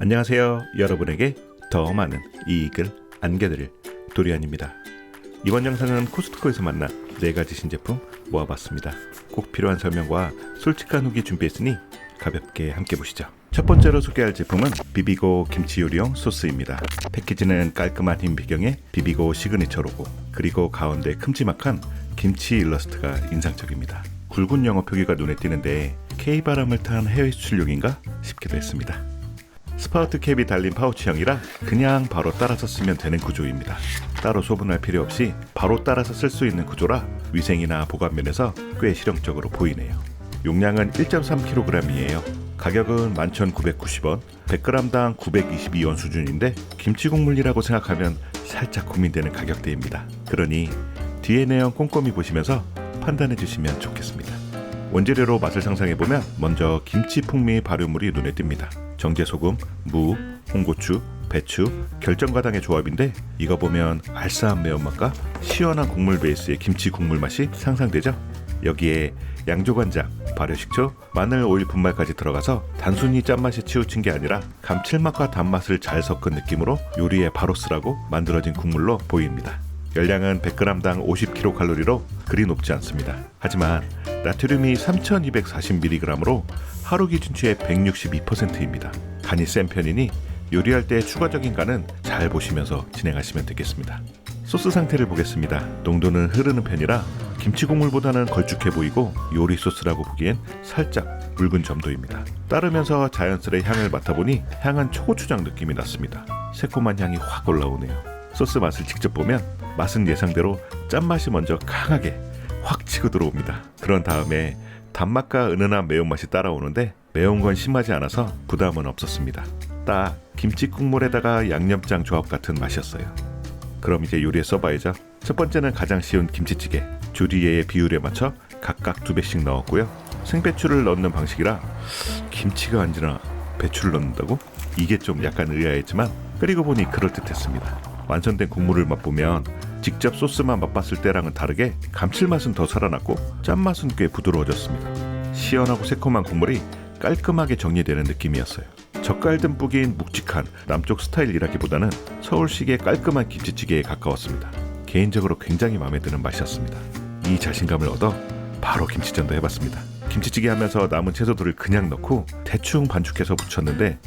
안녕하세요. 여러분에게 더 많은 이익을 안겨드릴 도리안입니다. 이번 영상은 코스트코에서 만난 네 가지 신제품 모아봤습니다. 꼭 필요한 설명과 솔직한 후기 준비했으니 가볍게 함께 보시죠. 첫 번째로 소개할 제품은 비비고 김치 요리용 소스입니다. 패키지는 깔끔한 흰 배경에 비비고 시그니처 로고 그리고 가운데 큼지막한 김치 일러스트가 인상적입니다. 굵은 영어 표기가 눈에 띄는데 K 바람을 탄 해외 수출용인가 싶기도 했습니다. 스파우트 캡이 달린 파우치형이라 그냥 바로 따라서 쓰면 되는 구조입니다. 따로 소분할 필요 없이 바로 따라서 쓸 수 있는 구조라 위생이나 보관 면에서 꽤 실용적으로 보이네요. 용량은 1.3kg이에요. 가격은 11,990원, 100g당 922원 수준인데 김치 국물이라고 생각하면 살짝 고민되는 가격대입니다. 그러니 뒤에 내용 꼼꼼히 보시면서 판단해 주시면 좋겠습니다. 원재료로 맛을 상상해 보면 먼저 김치 풍미 발효물이 눈에 띕니다. 정제 소금, 무, 홍고추, 배추, 결정과당의 조합인데 이거 보면 알싸한 매운맛과 시원한 국물 베이스의 김치 국물 맛이 상상되죠? 여기에 양조간장, 발효식초, 마늘 오일 분말까지 들어가서 단순히 짠맛에 치우친 게 아니라 감칠맛과 단맛을 잘 섞은 느낌으로 요리에 바로 쓰라고 만들어진 국물로 보입니다. 열량은 100g당 50kcal로 그리 높지 않습니다. 하지만 나트륨이 3240mg으로 하루 기준치의 162%입니다. 간이 센 편이니 요리할 때 추가적인 간은 잘 보시면서 진행하시면 되겠습니다. 소스 상태를 보겠습니다. 농도는 흐르는 편이라 김치 국물보다는 걸쭉해 보이고 요리 소스라고 보기엔 살짝 묽은 점도입니다. 따르면서 자연스레 향을 맡아보니 향은 초고추장 느낌이 났습니다. 새콤한 향이 확 올라오네요. 소스 맛을 직접 보면 맛은 예상대로 짠맛이 먼저 강하게 확 치고 들어옵니다. 그런 다음에 단맛과 은은한 매운맛이 따라오는데 매운 건 심하지 않아서 부담은 없었습니다. 딱 김치 국물에다가 양념장 조합 같은 맛이었어요. 그럼 이제 요리에 써봐야죠. 첫 번째는 가장 쉬운 김치찌개. 조리의 비율에 맞춰 각각 두 배씩 넣었고요. 생배추를 넣는 방식이라 김치가 아니라 배추를 넣는다고? 이게 좀 약간 의아했지만 끓이고 보니 그럴듯했습니다. 완성된 국물을 맛보면 직접 소스만 맛봤을 때랑은 다르게 감칠맛은 더 살아났고 짠맛은 꽤 부드러워졌습니다. 시원하고 새콤한 국물이 깔끔하게 정리되는 느낌이었어요. 젓갈 듬뿍인 묵직한 남쪽 스타일이라기보다는 서울식의 깔끔한 김치찌개에 가까웠습니다. 개인적으로 굉장히 마음에 드는 맛이었습니다. 이 자신감을 얻어 바로 김치전도 해봤습니다. 김치찌개 하면서 남은 채소들을 그냥 넣고 대충 반죽해서 부쳤는데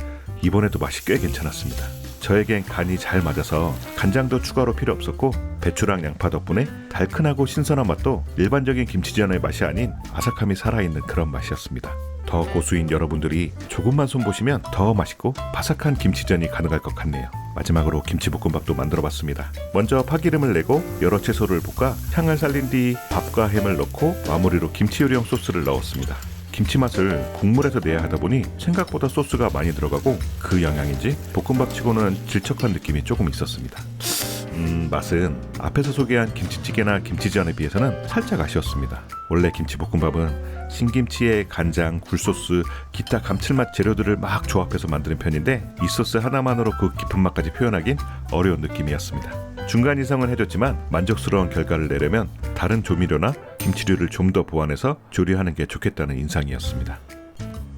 이번에도 맛이 꽤 괜찮았습니다. 저에겐 간이 잘 맞아서 간장도 추가로 필요 없었고 배추랑 양파 덕분에 달큰하고 신선한 맛도 일반적인 김치전의 맛이 아닌 아삭함이 살아있는 그런 맛이었습니다. 더 고수인 여러분들이 조금만 손보시면 더 맛있고 바삭한 김치전이 가능할 것 같네요. 마지막으로 김치볶음밥도 만들어봤습니다. 먼저 파기름을 내고 여러 채소를 볶아 향을 살린 뒤 밥과 햄을 넣고 마무리로 김치 요리용 소스를 넣었습니다. 김치 맛을 국물에서 내야 하다 보니 생각보다 소스가 많이 들어가고 그 영향인지 볶음밥치고는 질척한 느낌이 조금 있었습니다. 음, 맛은 앞에서 소개한 김치찌개나 김치전에 비해서는 살짝 아쉬웠습니다. 원래 김치볶음밥은 신김치에 간장, 굴소스, 기타 감칠맛 재료들을 막 조합해서 만드는 편인데 이 소스 하나만으로 그 깊은 맛까지 표현하긴 어려운 느낌이었습니다. 중간 이상은 해줬지만 만족스러운 결과를 내려면 다른 조미료나 김치류를 좀 더 보완해서 조리하는 게 좋겠다는 인상이었습니다.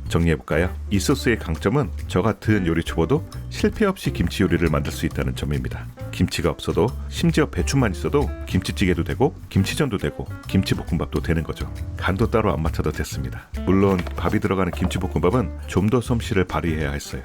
정리해볼까요? 이 소스의 강점은 저 같은 요리 초보도 실패 없이 김치 요리를 만들 수 있다는 점입니다. 김치가 없어도 심지어 배추만 있어도 김치찌개도 되고 김치전도 되고 김치볶음밥도 되는 거죠. 간도 따로 안 맞춰도 됐습니다. 물론 밥이 들어가는 김치볶음밥은 좀 더 솜씨를 발휘해야 했어요.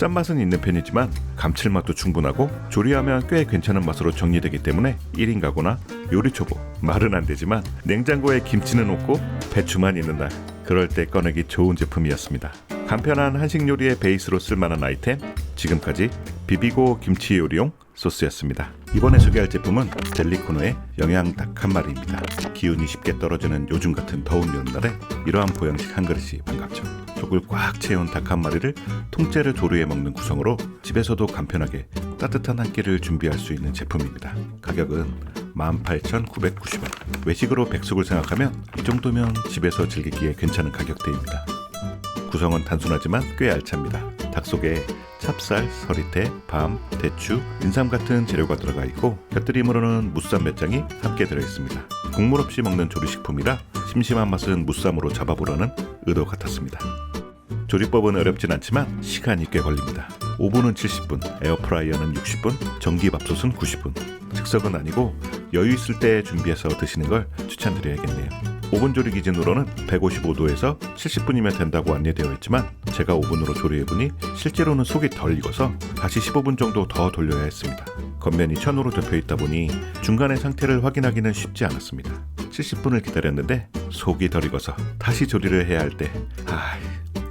짠맛은 있는 편이지만 감칠맛도 충분하고 조리하면 꽤 괜찮은 맛으로 정리되기 때문에 1인 가구나 요리 초보 말은 안 되지만 냉장고에 김치는 없고 배추만 있는 날 그럴 때 꺼내기 좋은 제품이었습니다. 간편한 한식 요리의 베이스로 쓸만한 아이템 지금까지 비비고 김치 요리용 소스였습니다. 이번에 소개할 제품은 젤리코너의 영양 닭 한 마리입니다. 기운이 쉽게 떨어지는 요즘 같은 더운 여름날에 이러한 보양식 한 그릇이 반갑죠. 속을 꽉 채운 닭 한 마리를 통째로 조리해 먹는 구성으로 집에서도 간편하게 따뜻한 한 끼를 준비할 수 있는 제품입니다. 가격은 18,990원. 외식으로 백숙을 생각하면 이 정도면 집에서 즐기기에 괜찮은 가격대입니다. 구성은 단순하지만 꽤 알찹니다. 닭 속에 찹쌀, 서리태, 밤, 대추, 인삼 같은 재료가 들어가 있고 곁들임으로는 무쌈 몇 장이 함께 들어 있습니다. 국물 없이 먹는 조리식품이라 심심한 맛은 무쌈으로 잡아보려는 의도 같았습니다. 조리법은 어렵진 않지만 시간이 꽤 걸립니다. 오븐은 70분, 에어프라이어는 60분, 전기밥솥은 90분. 즉석은 아니고 여유 있을 때 준비해서 드시는 걸 추천드려야겠네요. 오븐 조리 기준으로는 155도에서 70분이면 된다고 안내되어 있지만 제가 오븐으로 조리해보니 실제로는 속이 덜 익어서 다시 15분 정도 더 돌려야 했습니다. 겉면이 천으로 덮여 있다 보니 중간의 상태를 확인하기는 쉽지 않았습니다. 70분을 기다렸는데 속이 덜 익어서 다시 조리를 해야 할 때 아,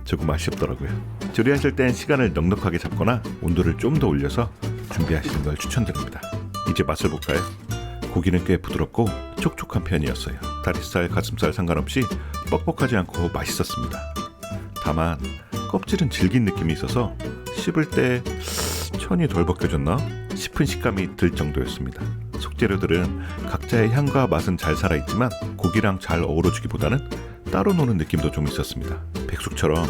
조금 아쉽더라고요. 조리하실 땐 시간을 넉넉하게 잡거나 온도를 좀 더 올려서 준비하시는 걸 추천드립니다. 이제 맛을 볼까요? 고기는 꽤 부드럽고 촉촉한 편이었어요. 다리살, 가슴살 상관없이 뻑뻑하지 않고 맛있었습니다. 다만 껍질은 질긴 느낌이 있어서 씹을 때 천이 덜 벗겨졌나 싶은 식감이 들 정도였습니다. 속재료들은 각자의 향과 맛은 잘 살아있지만 고기랑 잘 어우러지기보다는 따로 노는 느낌도 좀 있었습니다. 백숙처럼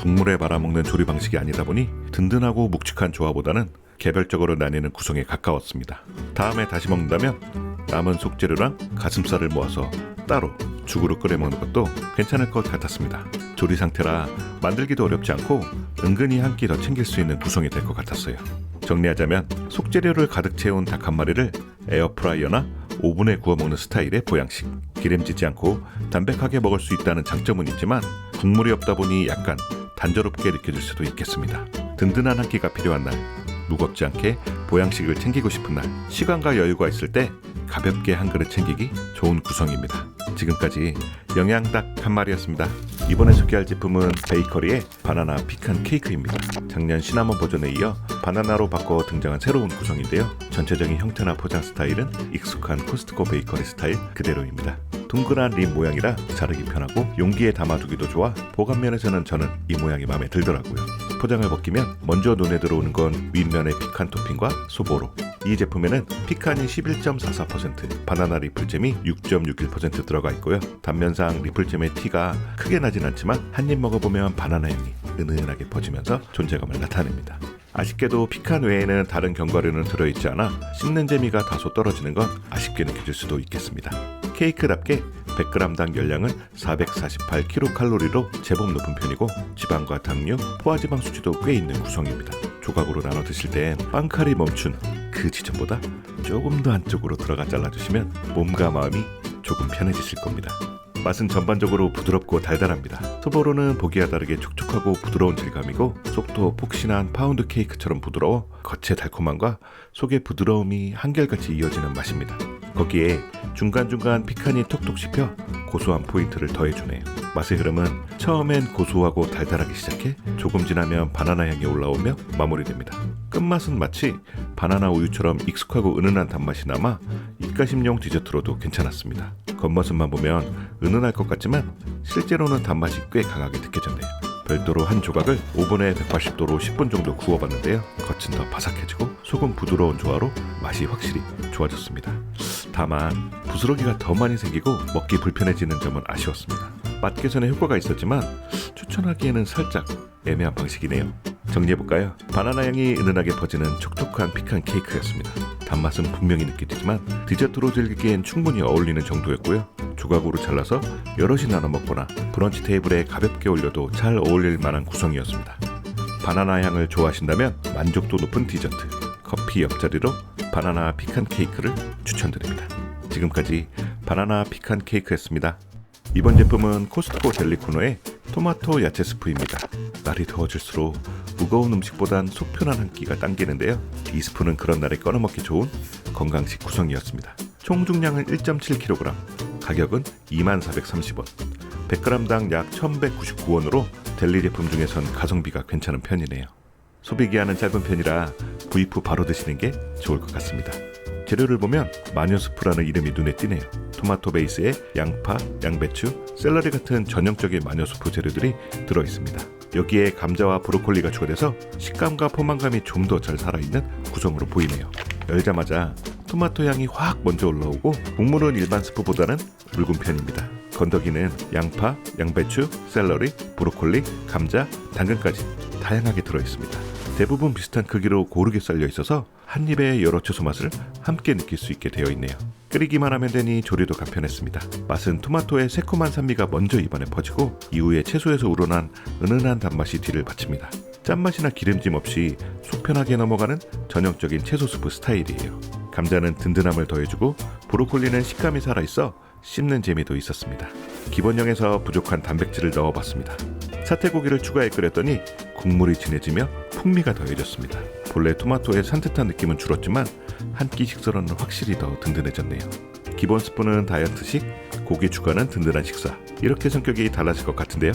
국물에 말아먹는 조리 방식이 아니다 보니 든든하고 묵직한 조화보다는 개별적으로 나뉘는 구성에 가까웠습니다. 다음에 다시 먹는다면 남은 속재료랑 가슴살을 모아서 따로 죽으로 끓여 먹는 것도 괜찮을 것 같았습니다. 조리 상태라 만들기도 어렵지 않고 은근히 한 끼 더 챙길 수 있는 구성이 될 것 같았어요. 정리하자면 속재료를 가득 채운 닭 한 마리를 에어프라이어나 오븐에 구워 먹는 스타일의 보양식. 기름지지 않고 담백하게 먹을 수 있다는 장점은 있지만 국물이 없다 보니 약간 단조롭게 느껴질 수도 있겠습니다. 든든한 한 끼가 필요한 날, 무겁지 않게 보양식을 챙기고 싶은 날, 시간과 여유가 있을 때 가볍게 한 그릇 챙기기 좋은 구성입니다. 지금까지 영양닭 한 마리였습니다. 이번에 소개할 제품은 베이커리의 바나나 피칸 케이크입니다. 작년 시나몬 버전에 이어 바나나로 바꿔 등장한 새로운 구성인데요. 전체적인 형태나 포장 스타일은 익숙한 코스트코 베이커리 스타일 그대로입니다. 둥그란 립 모양이라 자르기 편하고 용기에 담아두기도 좋아 보관 면에서는 저는 이 모양이 마음에 들더라고요. 포장을 벗기면 먼저 눈에 들어오는 건 윗면의 피칸 토핑과 소보로. 이 제품에는 피칸이 11.44%, 바나나 리플잼이 6.61% 들어가 있고요. 단면상 리플잼의 티가 크게 나진 않지만 한 입 먹어보면 바나나 향이 은은하게 퍼지면서 존재감을 나타냅니다. 아쉽게도 피칸 외에는 다른 견과류는 들어있지 않아 씹는 재미가 다소 떨어지는 건 아쉽게 느껴질 수도 있겠습니다. 케이크답게 100g당 열량은 448kcal로 제법 높은 편이고 지방과 당류, 포화지방 수치도 꽤 있는 구성입니다. 조각으로 나눠 드실 땐 빵칼이 멈춘 그 지점보다 조금 더 안쪽으로 들어가 잘라주시면 몸과 마음이 조금 편해지실 겁니다. 맛은 전반적으로 부드럽고 달달합니다. 소보로는 보기와 다르게 촉촉하고 부드러운 질감이고 속도 폭신한 파운드 케이크처럼 부드러워 겉의 달콤함과 속의 부드러움이 한결같이 이어지는 맛입니다. 거기에 중간중간 피칸이 톡톡 씹혀 고소한 포인트를 더해주네요. 맛의 흐름은 처음엔 고소하고 달달하게 시작해 조금 지나면 바나나 향이 올라오며 마무리됩니다. 끝맛은 마치 바나나 우유처럼 익숙하고 은은한 단맛이 남아 입가심용 디저트로도 괜찮았습니다. 겉모습만 보면 은은할 것 같지만 실제로는 단맛이 꽤 강하게 느껴졌네요. 별도로 한 조각을 오븐에 180도로 10분 정도 구워봤는데요. 겉은 더 바삭해지고 속은 부드러운 조화로 맛이 확실히 좋아졌습니다. 다만 부스러기가 더 많이 생기고 먹기 불편해지는 점은 아쉬웠습니다. 맛 개선에 효과가 있었지만 추천하기에는 살짝 애매한 방식이네요. 정리해볼까요? 바나나 향이 은은하게 퍼지는 촉촉한 피칸 케이크였습니다. 단맛은 분명히 느껴지지만 디저트로 즐기기엔 충분히 어울리는 정도였고요. 조각으로 잘라서 여럿이 나눠 먹거나 브런치 테이블에 가볍게 올려도 잘 어울릴 만한 구성이었습니다. 바나나 향을 좋아하신다면 만족도 높은 디저트, 커피 옆자리로 바나나 피칸 케이크를 추천드립니다. 지금까지 바나나 피칸 케이크였습니다. 이번 제품은 코스트코 델리 코너의 토마토 야채 스프입니다. 날이 더워질수록 무거운 음식보단 속 편한 한 끼가 당기는데요. 이 스프는 그런 날에 꺼내 먹기 좋은 건강식 구성이었습니다. 총 중량은 1.7kg, 가격은 2430원, 100g당 약 1199원으로 델리 제품 중에선 가성비가 괜찮은 편이네요. 소비 기한은 짧은 편이라 구입 후 바로 드시는 게 좋을 것 같습니다. 재료를 보면 마녀수프라는 이름이 눈에 띄네요. 토마토 베이스에 양파, 양배추, 샐러리 같은 전형적인 마녀수프 재료들이 들어 있습니다. 여기에 감자와 브로콜리가 추가돼서 식감과 포만감이 좀 더 잘 살아있는 구성으로 보이네요. 열자마자 토마토 향이 확 먼저 올라오고 국물은 일반 스프보다는 묽은 편입니다. 건더기는 양파, 양배추, 샐러리, 브로콜리, 감자, 당근까지 다양하게 들어 있습니다. 대부분 비슷한 크기로 고르게 썰려 있어서 한 입에 여러 채소 맛을 함께 느낄 수 있게 되어 있네요. 끓이기만 하면 되니 조리도 간편했습니다. 맛은 토마토의 새콤한 산미가 먼저 입안에 퍼지고 이후에 채소에서 우러난 은은한 단맛이 뒤를 바칩니다. 짠맛이나 기름짐 없이 속 편하게 넘어가는 전형적인 채소 수프 스타일이에요. 감자는 든든함을 더해주고 브로콜리는 식감이 살아있어 씹는 재미도 있었습니다. 기본형에서 부족한 단백질을 넣어봤습니다. 사태고기를 추가해 끓였더니 국물이 진해지며 풍미가 더해졌습니다. 본래 토마토의 산뜻한 느낌은 줄었지만 한 끼 식사로는 확실히 더 든든해졌네요. 기본 스프는 다이어트식, 고기 추가는 든든한 식사. 이렇게 성격이 달라질 것 같은데요.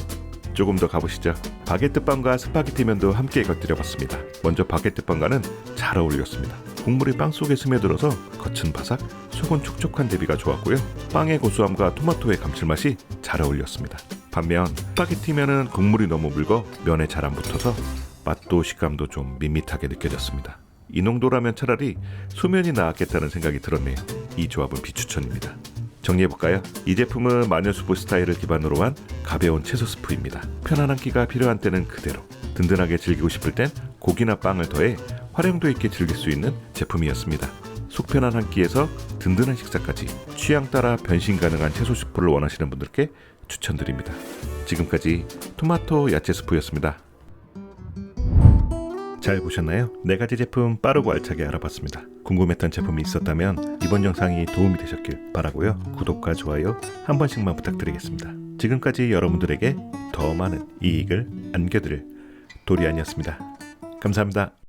조금 더 가보시죠. 바게트 빵과 스파게티 면도 함께 곁들여봤습니다. 먼저 바게트 빵과는 잘 어울렸습니다. 국물이 빵 속에 스며들어서 겉은 바삭, 속은 촉촉한 대비가 좋았고요. 빵의 고소함과 토마토의 감칠맛이 잘 어울렸습니다. 반면 스파게티 면은 국물이 너무 묽어 면에 잘 안 붙어서 맛도 식감도 좀 밋밋하게 느껴졌습니다. 이 농도라면 차라리 소면이 나았겠다는 생각이 들었네요. 이 조합은 비추천입니다. 정리해볼까요? 이 제품은 마녀수프 스타일을 기반으로 한 가벼운 채소 스프입니다. 편안한 끼가 필요한 때는 그대로, 든든하게 즐기고 싶을 땐 고기나 빵을 더해 활용도 있게 즐길 수 있는 제품이었습니다. 속 편한 한 끼에서 든든한 식사까지 취향 따라 변신 가능한 채소 스프를 원하시는 분들께 추천드립니다. 지금까지 토마토 야채 스프였습니다. 잘 보셨나요? 네 가지 제품 빠르고 알차게 알아봤습니다. 궁금했던 제품이 있었다면 이번 영상이 도움이 되셨길 바라고요. 구독과 좋아요 한 번씩만 부탁드리겠습니다. 지금까지 여러분들에게 더 많은 이익을 안겨드릴 도리안이었습니다. 감사합니다.